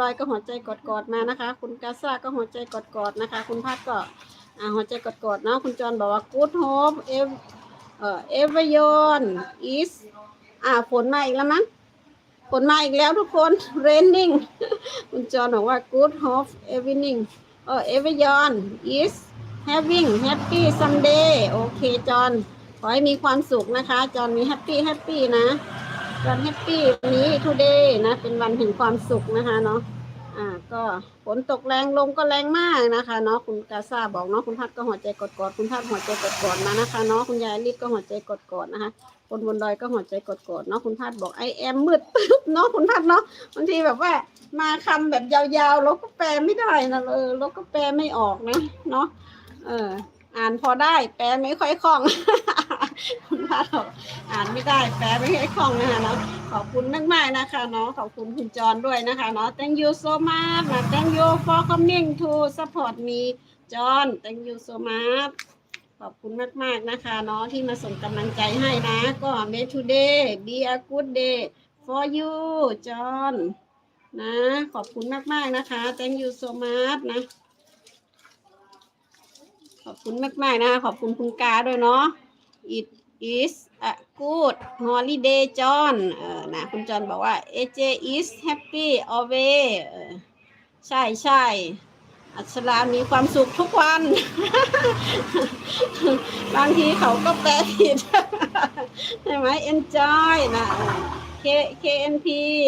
ดอยก็หัวใจกอดๆมานะคะ คุณกาซ่าก็หัวใจกอดๆนะคะ คุณพัดก็อ่าหัวใจกอดๆเนาะคุณจอนบอกว่า good hope ev เอ่อ everyone is อ่าฝนมาอีกแล้วมั้งฝนมาอีกแล้วทุกคน raining คุณจอนบอกว่า good hope evening เออ everyone is having happy Sunday โอเคจอนขอให้มีความสุขนะคะ จอนมี happy happy นะ วันแฮปปี้วันนี้ today นะ เป็นวันแห่งความสุขนะคะเนาะอ่าก็ฝนตกแรงลมก็แรงมากนะคะเนาะคุณกาซาบอกเนาะคุณพัดก็หัวใจกดๆคุณพัดหัวใจกดๆมานะคะเนาะคุณยายลิศก็หัวใจกดๆนะคะคนบนดอยก็หัวใจกดๆเนาะคุณพัดบอกไอแอมมืดตึ๊บเนาะคุณพัดเนาะบางทีแบบว่ามาคำแบบยาวๆเราก็แปลไม่ได้นะเออเราก็แปลไม่ออกนะเนาะเอออ่านพอได้แปลไม่ค่อยคล่อง คุณพัดบอกอ่านไม่ได้แปลไม่ค่อยคล่องนะคะเนาะขอบคุณมากๆนะคะเนาะขอบคุณคุณจรด้วยนะคะเนาะ thank you so much นะ thank you for coming to support me จอ n thank you so much ขอบคุณมากๆนะคะเนาะที่มาส่งกำลังใจให้นะก็ may today be a good day for you จอ n นะขอบคุณมากๆนะคะ thank you so much นะ ขอบคุณมากๆนะคะขอบคุณคุณกาด้วยเนาะ it is a good holiday John เออนะคุณจอนบอกว่า AJ is happy always ใช่ใช่อัชรามีความสุขทุกวัน บางทีเขาก็แปลผิดใช่ไหม enjoy นะ K KNP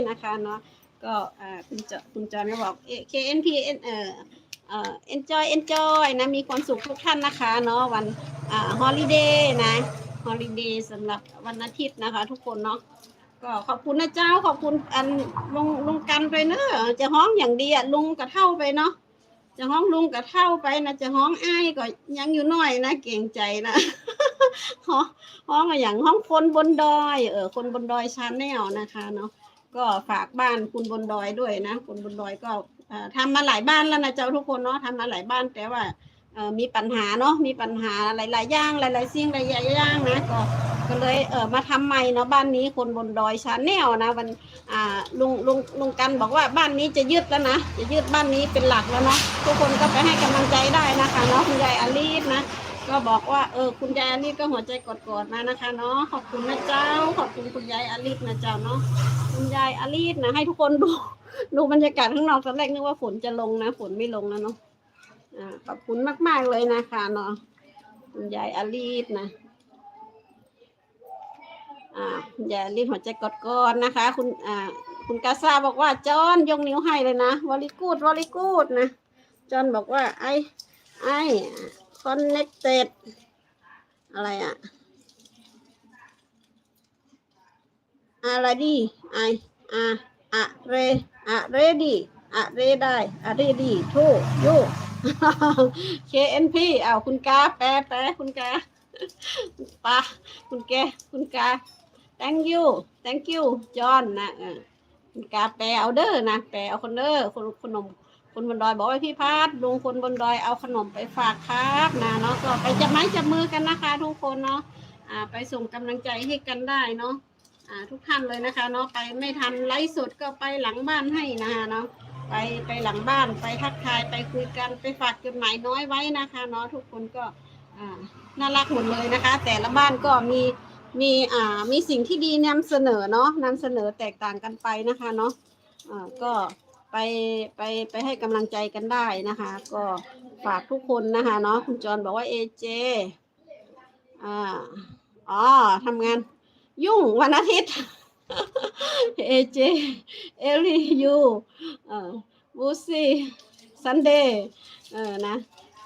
นะคะเนาะก็คุณจอคุณจอนก็บอก KNP เออ เอ่อ enjoy enjoy นะ มีความสุขทุกท่านนะคะเนาะวันอ่าฮอลิเดย์นะฮอลิเดย์สำหรับวันอาทิตย์นะคะ ทุกคนเนาะก็ขอบคุณนะเจ้าขอบคุณอันลุงลุงกันไปเนอะจะห้องอย่างดีอะลุงกระเท่าไปเนาะจะห้องลุงกระเท่าไปนะจะห้องอ้ายก็ยังอยู่น้อยนะเก่งใจนะห้องอย่างห้องคนบนดอยเออคนบนดอยชาแนลนะคะเนาะก็ฝากบ้านคุณบนดอยด้วยนะคนบนดอยก็ ทำมาหลายบ้านแล้วนะเจ้าทุกคนเนาะทำมาหลายบ้านแต่ว่ามีปัญหาเนาะมีปัญหาหลายๆอย่างหลายๆสิ่งหลายๆอย่างนะก็ก็เลยเออมาทำใหม่เนาะบ้านนี้คนบนดอยชาแนลนะวันอ่าลุงลุงลุงกันบอกว่าบ้านนี้จะยึดแล้วนะจะยึดบ้านนี้เป็นหลักแล้วเนาะทุกคนก็ไปให้กำลังใจได้นะคะเนาะคุณยายอลีสนะ ก็บอกว่าเออคุณยายอาลีฟก็หัวใจกดๆมานะคะเนาะขอบคุณนะเจ้า ขอบคุณคุณยายอลีฟนะเจ้าเนาะคุณยายอลีฟนะให้ทุกคนดูดูบรรยากาศข้างนอกตอนแรกนึกว่าฝนจะลงนะฝนไม่ลงนะเนาะอ่าขอบคุณมากๆเลยนะคะเนาะคุณยายอลีดนะอ่าคุณยายอาลีดหัวใจกดกอนนะคะ คุณอ่าคุณกาซาบอกว่าจอนยกนิ้วให้เลยนะวอลิกูดวอลิกูดนะจอนบอกว่าไอไอ คอนเน c เต็ดอะไรอะอะไรดีไออะอะเรอะเรดีอะเรได้อะเรดีทูยู KNP อ้าคุณกาแปแปคุณกาปาคุณแกคุณกา thank you thank you จอห์นนะคุณกาแปเอาเด้อนะแปเอาคนเด้อคนขนม คนบนดอยบอกว่าพี่พัดลุงคนบนดอยเอาขนมไปฝากครับนะเนาะก็ไปจับไม้จับมือกันนะคะ ทุกคนเนาะอ่าไปส่งกำลังใจให้กันได้เนาะอ่าทุกท่านเลยนะคะเนาะไปไม่ทันไลฟ์สดก็ไปหลังบ้านให้นะคะเนาะไปไปหลังบ้านไปทักทายไปคุยกันไปฝากจดหมายน้อยไว้นะคะเนาะทุกคนก็อ่าน่ารักหมดเลยนะคะ แต่ละบ้านก็มีมีอ่ามีสิ่งที่ดีนำเสนอเนาะนำเสนอแตกต่างกันไปนะคะเนาะอ่าก็ ไปไปไปให้กำลังใจกันได้นะคะ ก็ฝากทุกคนนะคะเนาะคุณจรบอกว่าเอเจอ่าอ๋อทำงานยุ่งวันอาทิตย์เอเจเอลียูเอ่อบูซี่ซันเดย์เออนะ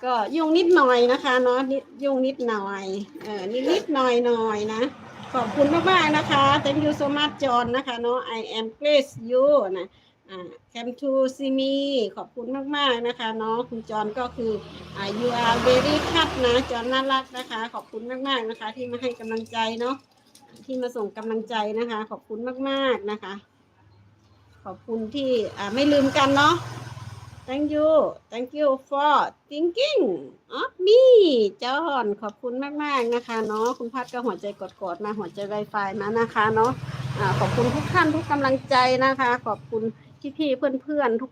ก็ยุ่งนิดหน่อยนะคะเนาะนิดยุ่งนิดหน่อยเออนิดนิดหน่อยหน่อยนะ ขอบคุณมากๆนะคะ thank you so much John นะคะเนาะ I am please you นะ อ่า come to see me ขอบคุณมาก ๆ นะคะเนาะคุณจอนก็คืออ่า you are very cut นะจอนน่ารักนะคะ ขอบคุณมาก ๆ นะคะ ที่มาให้กำลังใจเนาะที่มาส่งกำลังใจนะคะ ขอบคุณมาก ๆ นะคะ ขอบคุณที่อ่าไม่ลืมกันเนาะ thank you thank you for thinking of me จอห์นขอบคุณมาก ๆ นะคะเนาะคุณพัดก็หัวใจกดๆมาหัวใจไวไฟมานะคะเนาะขอบคุณทุกท่านทุกกำลังใจนะคะ ขอบคุณ พี่ๆเพื่อนๆทุก